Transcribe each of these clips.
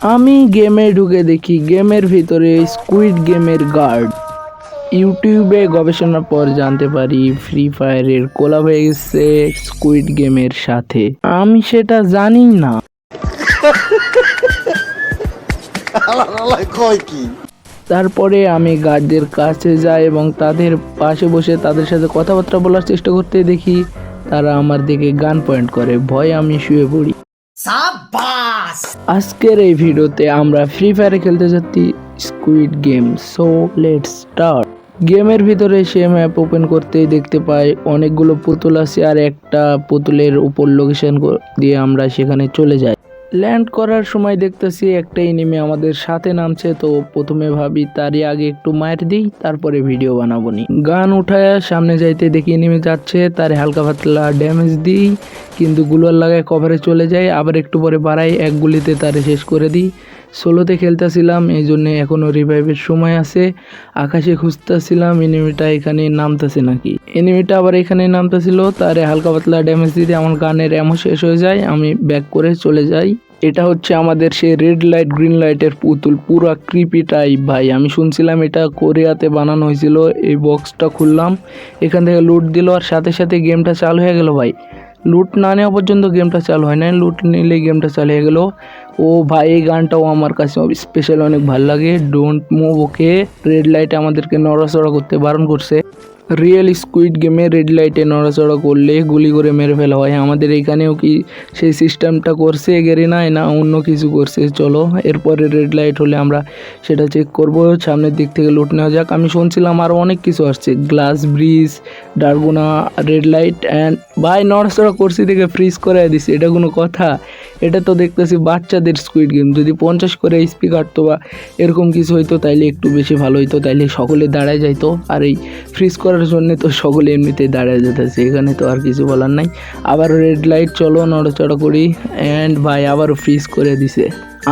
আমি গেমে ঢুকে দেখি গেমের ভিতরে স্কুইড গেমের গার্ড ইউটিউবে গবেষণার পর জানতে পারি ফ্রি ফায়ারের কোলাব হয়ে গেছে স্কুইড গেমের সাথে। আমি সেটা জানি না। তারপরে আমি গার্ডদের কাছে যাই এবং তাদের পাশে বসে তাদের সাথে কথাবার্তা বলার চেষ্টা করতে দেখি। তারা আমার দিকে গান পয়েন্ট করে। ভয় আমি শুয়ে পড়ি। আজকের এই ভিডিওতে আমরা ফ্রি ফায়ার খেলতে যাচ্ছি squid game so let's start গেমের ভিতরে সে ম্যাপ ওপেন করতেই দেখতে পাই অনেকগুলো পুতুল আছে আর একটা পুতুলের উপর লোকেশন দিয়ে আমরা সেখানে চলে যাই। ল্যান্ড করার সময় দেখতেছি একটা এনিমি আমাদের সাথে নামছে, তো প্রথমে ভাবি তারই আগে একটু মায়ের দিই, তারপরে ভিডিও বানাবো নি। গান উঠায় সামনে যাইতে দেখি এনিমি যাচ্ছে, তারে হালকা পাতলা ড্যামেজ দিই, কিন্তু গুলোর লাগায় কভারে চলে যায় আবার একটু পরে বাড়াই, এক গুলিতে তারে শেষ করে দিই। সোলোতে খেলতেছিলাম, এই জন্যে এখনও রিভাইভের সময় আছে। আকাশে খুঁজতেছিলাম এনিমিটা এখানে নামতেছে নাকি। এনিমিটা আবার এখানে নামতেছিল, তারে হালকা পাতলা ড্যামেজ দিতে আমার গানের এমন শেষ হয়ে যায়, আমি ব্যাক করে চলে যাই। এটা হচ্ছে আমাদের সেই রেড লাইট গ্রিন লাইটের পুতুল, পুরো ক্রিপি টাইপ ভাই। আমি শুনছিলাম এটা কোরিয়াতে বানানো হয়েছিল, এই বক্সটা খুললাম, এখান থেকে লুট দিল আর সাথে সাথে গেমটা চালু হয়ে গেল ভাই। লুট না নেওয়া পর্যন্ত গেমটা চালু হয় না লুট নিলে গেমটা চালু হয়ে গেল। ও ভাই, এই গানটাও আমার কাছে স্পেশাল অনেক ভালো লাগে। Don't move okay red light আমাদেরকে নড়াচড়া করতে বারণ করছে। রিয়েল স্কুইড গেমে রেড লাইটে নড়াচড়া করলে গুলি করে মেরে ফেলা হয়। আমাদের এইখানেও কি সেই সিস্টেমটা করছে? গেরিনায় না অন্য কিছু করছে? চলো, এরপরে রেড লাইট হলে আমরা সেটা চেক করব। সামনের দিক থেকে লুট নেওয়া যাক। আমি শুনছিলাম আরও অনেক কিছু আসছে। গ্লাস ব্রিজ ডারগুনা রেড লাইট অ্যান্ড ভাই, নড়াচড়া করছি দেখে ফ্রিজ করে দিছি। এটা কোনো কথা? এটা তো দেখতেছি বাচ্চাদের স্কুইড গেম যদি পঞ্চাশ করে স্পিক কাটতো বা এরকম কিছু হইতো, তাইলে একটু বেশি ভালো হইতো, তাইলে সকলে দাঁড়ায় যাইতো। আর এই ফ্রিজ করার জন্য তো সকলে এমনিতেই দাঁড়ায় যেতেছে, এখানে তো আর কিছু বলার নাই। আবার রেড লাইট চলো নড়াচড়া করি। অ্যান্ড ভাই আবারও ফ্রিজ করে দিছে।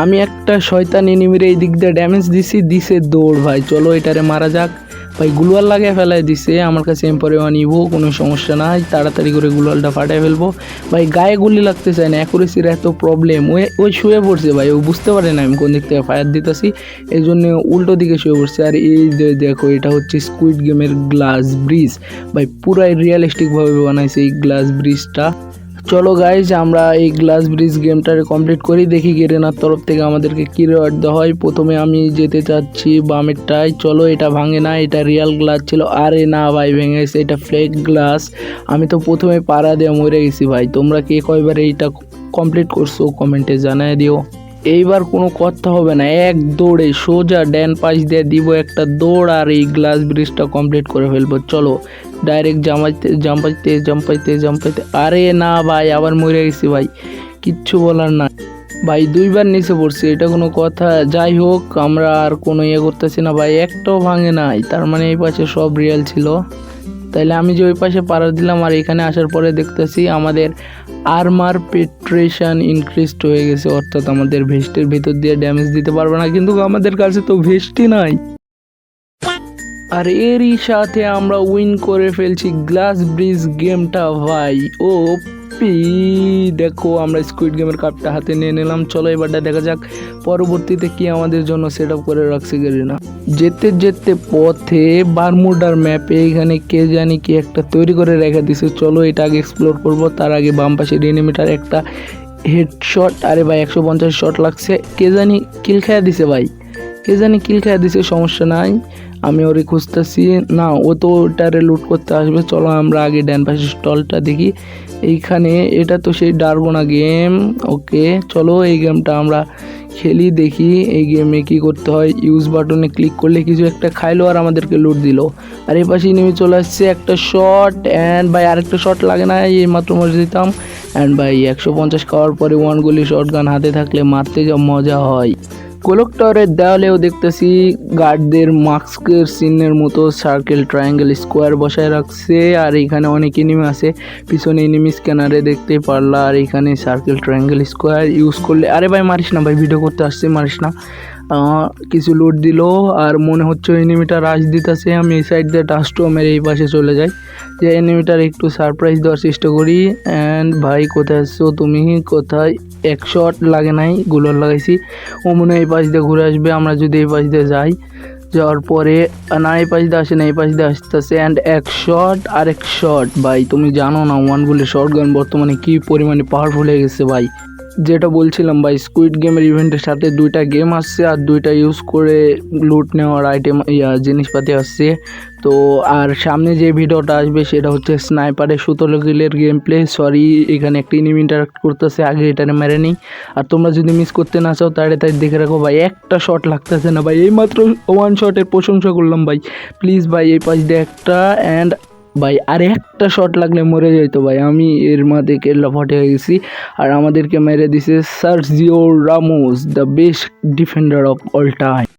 আমি একটা শয়তান এনিমির এই দিক দিয়ে ড্যামেজ দিছি, দিছে দৌড় ভাই। চলো এটারে মারা যাক। ভাই গুলওয়াল লাগিয়ে ফেলায় দিছে। আমার কাছে এম্পরে ইভো, কোনো সমস্যা নাই। তাড়াতাড়ি করে গুলওয়ালটা ফাটাই ফেলব। ভাই, গায়ে গুলি লাগতে চায় না। অ্যাকুরেসির এত প্রবলেম ওই ওই শুয়ে পড়ছে ভাই। ও বুঝতে পারে না আমি কোন দিক থেকে ফায়ার দিতেছি। এই জন্য উল্টো দিকে শুয়ে পড়ছে। আর এই যে দেখো, এটা হচ্ছে স্কুইড গেমের গ্লাস ব্রিজ ভাই, পুরাই রিয়েলিস্টিকভাবে বানাইছে এই গ্লাস ব্রিজটা চলো গাইজ আমরা এই গ্লাস ব্রিজ গেমটারে কমপ্লিট করি। দেখি গেরেনার তরফ থেকে আমাদেরকে কী রেওয়ার্ড দেওয়া হয়। প্রথমে আমি যেতে চাচ্ছি বামেরটায়। চলো, এটা ভাঙে না, এটা রিয়াল গ্লাস ছিল। আরে না ভাই, ভেঙে গেছে, এটা ফ্লেক গ্লাস আমি তো প্রথমে পাড়া দিয়ে মরে গেছি ভাই। তোমরা কে কয়বার এইটা কমপ্লিট করছ কমেন্টে জানায় দিও। এইবার কোনো কথা হবে না, এক দৌড়ে সোজা ড্যান পাশ দিয়ে দিব একটা দৌড় আর এই গ্লাস ব্রিজটা কমপ্লিট করে ফেলব। চলো ডাইরেক্ট জামাইতে জাম্পাইতে জাম্পাইতে জাম্পাইতে আরে না ভাই, আবার মরে গেছি ভাই। কিচ্ছু বলার না ভাই, দুইবার নিচে পড়ছি, এটা কোনো কথা। যাই হোক, আমরা আর কোনো ইয়ে করতেছি না ভাই, একটাও ভাঙে নাই। তার মানে এই পাশে সব রিয়েল ছিল। তাইলে আমি যে ওই পাশে পাড়া দিলাম আর এখানে আসার পরে দেখতেছি আমাদের আর্মার পেট্রেশন ইনক্রিজড হয়ে গেছে। অর্থাৎ আমাদের ভেস্টের ভিতর দিয়ে ড্যামেজ দিতে পারবে না। কিন্তু আমাদের কাছে তো ভেস্টই নাই। আর এরই সাথে আমরা উইন করে ফেলছি গ্লাস ব্রিজ গেমটা ভাই। ও, পি, দেখো আমরা স্কুইড গেমের কাপটা হাতে নিয়ে নিলাম। চলো এবারটা দেখা যাক পরবর্তীতে কি আমাদের জন্য সেট আপ করে রাখছে না যেতে যেতে পথে বারমুডার ম্যাপে এখানে কে জানি কি একটা তৈরি করে রেখে দিছে। চলো এটা আগে এক্সপ্লোর করব। তার আগে বাম পাশে এনিমিটার একটা হেডশট আরে ভাই, একশো পঞ্চাশ শট লাগছে। কে জানি কিল খেয়া দিছে ভাই। কে জানি কিল খেয়া দিছে, সমস্যা নাই। আমি ওরে খুঁজতেছি, না, ও তো ওটারে লুট করতে আসবে, চলো আমরা আগে ড্যান পাশের স্টলটা দেখি। এইখানে, এটা তো সেই ডারগোনা গেম ওকে, চলো এই গেমটা আমরা খেলি, দেখি এই গেমে কি করতে হয়। ইউজ বাটনে ক্লিক করলে কিছু একটা খাইলো আর আমাদেরকে লুট দিল। আর এই পাশে নেমে চলে আসছে একটা শট অ্যান্ড ভাই, আরেকটা শট লাগে না, এই মাত্র মজা দিতাম অ্যান্ড ভাই, একশো পঞ্চাশ খাওয়ার পরে ওয়ান গুলি শট গান হাতে থাকলে মারতে যা মজা হয়। কোলক টাওয়ারের দেওয়ালেও দেখতেছি গার্ডদের মাস্কের চিহ্নের মতো সার্কেল ট্রায়াঙ্গেল স্কোয়ার বসায় রাখছে, আর এখানে অনেক এনিমি আছে। পিছনে এনিমি স্ক্যানারে দেখতে পারলা, আর এখানে সার্কেল ট্রায়াঙ্গেল স্কোয়ার ইউজ করলে আরে ভাই, মারিস না ভাই ভিডিও করতে আসছে, মারিস না। কিছু লুট দিল, আর মনে হচ্ছে এনিমিটা রাশ দিতেছে, আমি এই সাইড দিয়ে ডাস্টও মেরে এই পাশে চলে যাই। যে এনিমিটার একটু সারপ্রাইজ দেওয়ার চেষ্টা করি অ্যান্ড ভাই, কোথায় আসছো তুমি? কোথায় এক শট লাগে নাই গুলোর লাগাইছি। মনে হয় এই পাশ দিয়ে ঘুরে আসবে, আমরা যদি এই পাশ দিয়ে যাই। যাওয়ার পরে, না, এই পাশ দিয়ে আসে না, এই পাশ দিয়ে আসতেছে অ্যান্ড এক শট আর এক শট ভাই, তুমি জানো না ওয়ান গুলি শর্ট গান বর্তমানে কি পরিমাণে পাওয়ারফুল হয়ে গেছে, ভাই। যেটা বলছিলাম ভাই স্কুইড গেমের ইভেন্টের সাথে দুইটা গেম আসছে আর দুইটা ইউজ করে লুট নেওয়ার আইটেম ইয়া, জিনিসপাতি আসছে। তো আর সামনে যে ভিডিওটা আসবে সেটা হচ্ছে স্নাইপারের সুতলো গিলের গেম প্লে সরি এখানে একটা ইনিমি ইন্টারাক্ট করতেছে, আগে এটা মেরে নিই। আর তোমরা যদি মিস করতে না চাও, তাহলে তাই দেখে রাখো ভাই, একটা শট লাগতেছে না ভাই। এইমাত্র ওয়ান শটের প্রশংসা করলাম ভাই। প্লিজ ভাই, এই পাশ দিয়ে একটা অ্যান্ড ভাই, আর একটা শট লাগলে মরে যাইতো ভাই। আমি এর মাঝে কেল্লা ফটে হয়ে গেছি, আর আমাদেরকে মেরে দিছে Sergio Ramos the best defender of all time